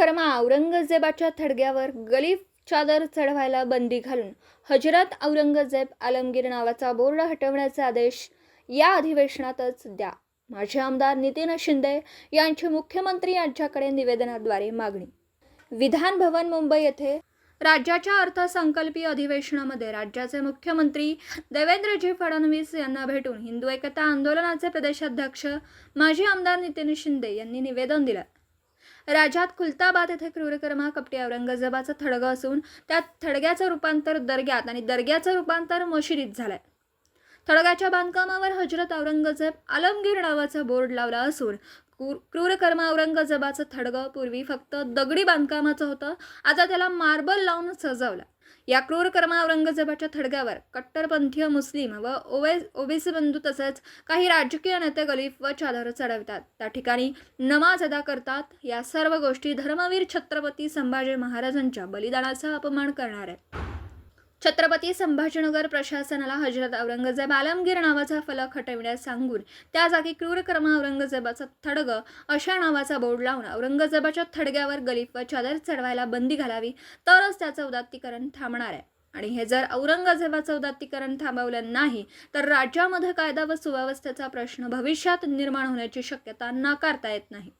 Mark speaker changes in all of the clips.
Speaker 1: कर्मा औरंगजेबाच्या थडग्यावर गलीफ चादर चढवायला बंदी घालून हजरत औरंगजेब आलमगीर नावाचा बोर्ड हटवण्याचे आदेश या अधिवेशनातच द्या. माजी आमदार नितीन शिंदे यांची मुख्यमंत्री यांच्याकडे निवेदनाद्वारे मागणी. विधान भवन मुंबई येथे राज्याच्या अर्थसंकल्पीय अधिवेशनामध्ये राज्याचे मुख्यमंत्री देवेंद्रजी फडणवीस यांना भेटून हिंदू एकता आंदोलनाचे प्रदेशाध्यक्ष माजी आमदार नितीन शिंदे यांनी निवेदन दिलं. राज्यात खुलताबाद येथे क्रूरकर्मा कपटी औरंगजेबाचं थडगं असून त्या थडग्याचं रूपांतर दर्ग्यात आणि दर्ग्याचं रूपांतर मशिदीत झालंय. थडग्याच्या बांधकामावर हजरत औरंगजेब आलमगीर नावाचा बोर्ड लावला असून क्रूर क्रूरकर्मा औरंगजेबाचं थडगं पूर्वी फक्त दगडी बांधकामाचं होतं. आता त्याला मार्बल लावून सजवला. या क्रूरकर्मा औरंगजेबाच्या थडग्यावर कट्टरपंथीय मुस्लिम व ओवे ओबीसी बंधू तसेच काही राजकीय नेते गलीफ व चादर चढवतात. त्या ठिकाणी नमाज अदा करतात. या सर्व गोष्टी धर्मवीर छत्रपती संभाजी महाराजांच्या बलिदानाचा अपमान करणार आहेत छत्रपती संभाजीनगर प्रशासनाला हजरत औरंगजेब आलमगीर नावाचा फलक हटविण्यास सांगून त्या जागी क्रूरकर्मा औरंगजेबाचा थडग अशा नावाचा बोर्ड लावून औरंगजेबाच्या थडग्यावर गलीफ व चादर चढवायला बंदी घालावी तरच त्याचं उदात्तीकरण थांबणार आहे. आणि हे जर औरंगजेबाचं उदात्तीकरण थांबवलं नाही तर राज्यामध्ये कायदा व सुव्यवस्थेचा प्रश्न भविष्यात निर्माण होण्याची शक्यता नाकारता येत नाही.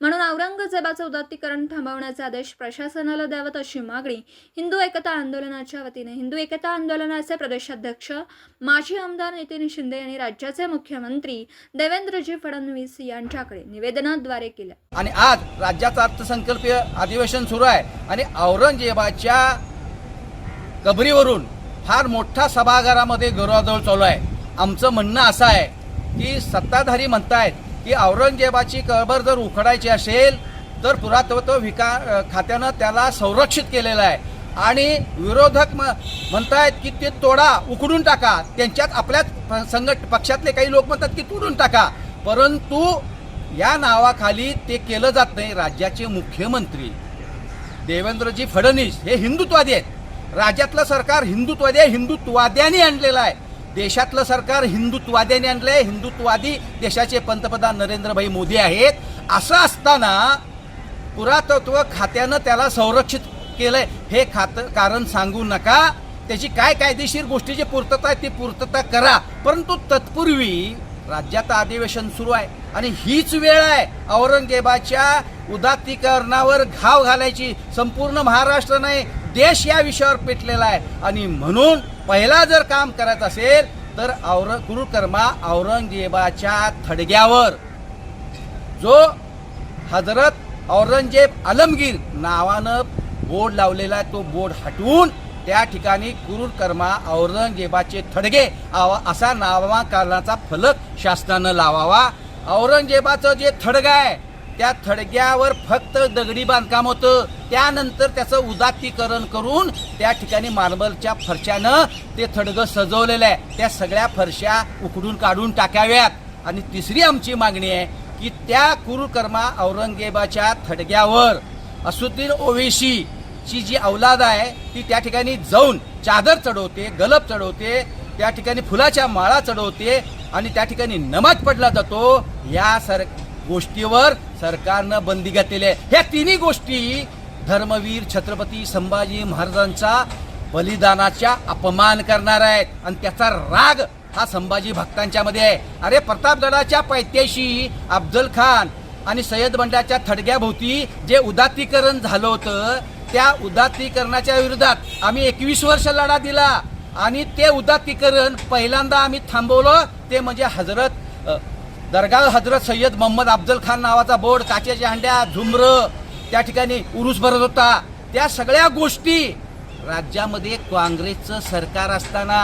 Speaker 1: म्हणून औरंगजेबाचं उदात्तीकरण थांबवण्याचे आदेश प्रशासनाला द्यावेत अशी मागणी हिंदू एकता आंदोलनाच्या वतीने हिंदू एकता आंदोलनाचे प्रदेशाध्यक्ष माजी आमदार नितीन शिंदे यांनी राज्याचे मुख्यमंत्री देवेंद्रजी फडणवीस यांच्याकडे निवेदनाद्वारे केलं
Speaker 2: आणि आज राज्याचं अर्थसंकल्पीय अधिवेशन सुरू आहे आणि औरंगजेबाच्या कबरीवरून फार मोठा सभागारामध्ये गौरवादोळ चालू आहे. आमचं म्हणणं असं आहे की सत्ताधारी म्हणतायत की औरंगजेबाची कबर जर उखडायची असेल तर पुरातत्व विका खात्यानं त्याला संरक्षित केलेलं आहे. आणि विरोधक म- म्हणतायत की ते तोडा उकडून टाका. त्यांच्यात आपल्याच प- संघट पक्षातले काही लोक म्हणतात की तोडून टाका. परंतु या नावाखाली ते केलं जात नाही. राज्याचे मुख्यमंत्री देवेंद्रजी फडणवीस हे हिंदुत्वादी आहेत. राज्यातलं सरकार हिंदुत्वादी आहे. हिंदुत्वाद्यांनी आणलेलं आहे. देशातलं सरकार हिंदुत्वाद्यांनी आणलं आहे हिंदुत्वादी देशाचे पंतप्रधान नरेंद्रभाई मोदी आहेत. असं असताना पुरातत्व खात्यानं त्याला संरक्षित केलंय. हे खातं कारण सांगू नका. त्याची काय कायदेशीर गोष्टीची पूर्तता आहे ती पूर्तता करा. परंतु तत्पूर्वी राज्यात अधिवेशन सुरू आहे आणि हीच वेळ आहे औरंगजेबाच्या उदात्तीकरणावर घाव घालायची. संपूर्ण महाराष्ट्र नाही देश या विषयावर पेटलेला आहे. आणि म्हणून पहिला जर काम करायचं असेल तर और गुरुकर्मा औरंगजेबाच्या थडग्यावर. जो हजरत औरंगजेब आलमगीर नावानं बोर्ड लावलेला आहे तो बोर्ड हटवून त्या ठिकाणी कुरुकर्मा औरंगजेबाचे थडगे आवा असा नामाकरणाचा फलक शासनानं लावावा. औरंगजेबाचं जे थडगं आहे त्या थडग्यावर फक्त दगडी बांधकाम होतं. त्यानंतर त्याचं उदात्तीकरण करून त्या ठिकाणी मार्बलच्या फरशानं ते थडगं सजवलेलं आहे. त्या सगळ्या फरशा उकडून काढून टाकाव्यात. आणि तिसरी आमची मागणी आहे की त्या कुरुकर्मा औरंगजेबाच्या थडग्यावर असुद्दीन ओवेशी ची जी औलाद आहे ती त्या ठिकाणी जाऊन चादर चढवते गलब चढवते त्या ठिकाणी फुलाच्या माळा चढवते आणि त्या ठिकाणी नमाज पडला जातो. या सर गोष्टीवर सरकारनं बंदी घातलेली आहे. ह्या तिन्ही गोष्टी धर्मवीर छत्रपती संभाजी महाराजांचा बलिदानाच्या अपमान करणार आहेत. आणि त्याचा राग हा संभाजी भक्तांच्या मध्ये आहे. अरे प्रतापगडाच्या पैत्याशी अफजल खान आणि सय्यद बंडाच्या थडग्याभोवती जे उदात्तीकरण झालं होतं त्या उदात्तीकरणाच्या विरोधात आम्ही एकवीस वर्ष लढा दिला. आणि ते उदात्तीकरण पहिल्यांदा आम्ही थांबवलं ते म्हणजे हजरत दरगाह हजरत सय्यद मोहम्मद अफजल खान नावाचा बोर्ड काचेच्या अंड्या झुमर त्या ठिकाणी उरूस भरत होता. त्या सगळ्या गोष्टी राज्यामध्ये काँग्रेसचं सरकार असताना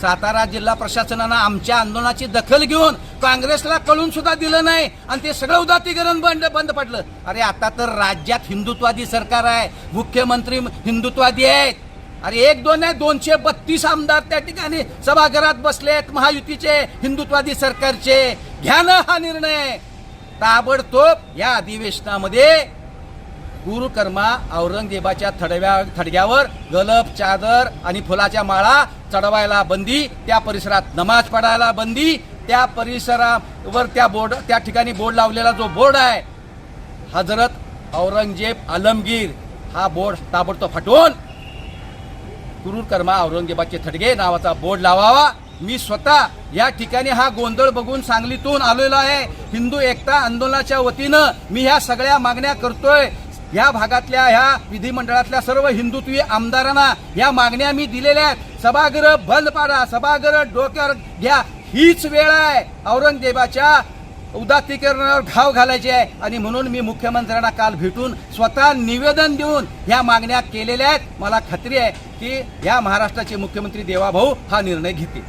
Speaker 2: सातारा जिल्हा प्रशासनानं आमच्या आंदोलनाची दखल घेऊन काँग्रेसला कळून सुद्धा दिलं नाही आणि ते सगळं उदातीकरण बंद बंद पडलं. अरे आता तर राज्यात हिंदुत्वादी सरकार आहे मुख्यमंत्री हिंदुत्वादी आहेत. अरे एक दोन आहे दोनशे बत्तीस आमदार त्या ठिकाणी सभागृहात बसलेत महायुतीचे हिंदुत्वादी सरकारचे. घ्या ना हा निर्णय. ताबडतोब या अधिवेशनामध्ये गुरुकर्मा औरंगजेबाच्या थडव्या थडग्यावर गलप चादर आणि फुलाच्या माळा चढवायला बंदी त्या परिसरात नमाज पडायला बंदी त्या परिसरावर त्या बोर्ड त्या ठिकाणी बोर्ड लावलेला जो बोर्ड आहे हजरत औरंगजेब आलमगीर हा बोर्ड ताबडतोब हटवून क्रूर कर्मा औरंगजेबाचे थडगे नावाचा बोर्ड लावावा. मी स्वतः या ठिकाणी हा गोंधळ बघून सांगलीतून आलेलो आहे. हिंदू एकता आंदोलनाच्या वतीनं मी ह्या सगळ्या मागण्या करतोय. या भागातल्या ह्या विधिमंडळातल्या सर्व हिंदुत्वी आमदारांना या मागण्या मी दिलेल्या आहेत. सभागृह बंद पाडा सभागृह डोक्यावर घ्या. हीच वेळ आहे. औरंगजेबाच्या उदात्तीकरणावर घाव घालायचे आहे. आणि म्हणून मी मुख्यमंत्र्यांना काल भेटून स्वतः निवेदन देऊन ह्या मागण्या केलेल्या आहेत. मला खात्री आहे की या महाराष्ट्राचे मुख्यमंत्री देवाभाऊ हा निर्णय घेतील.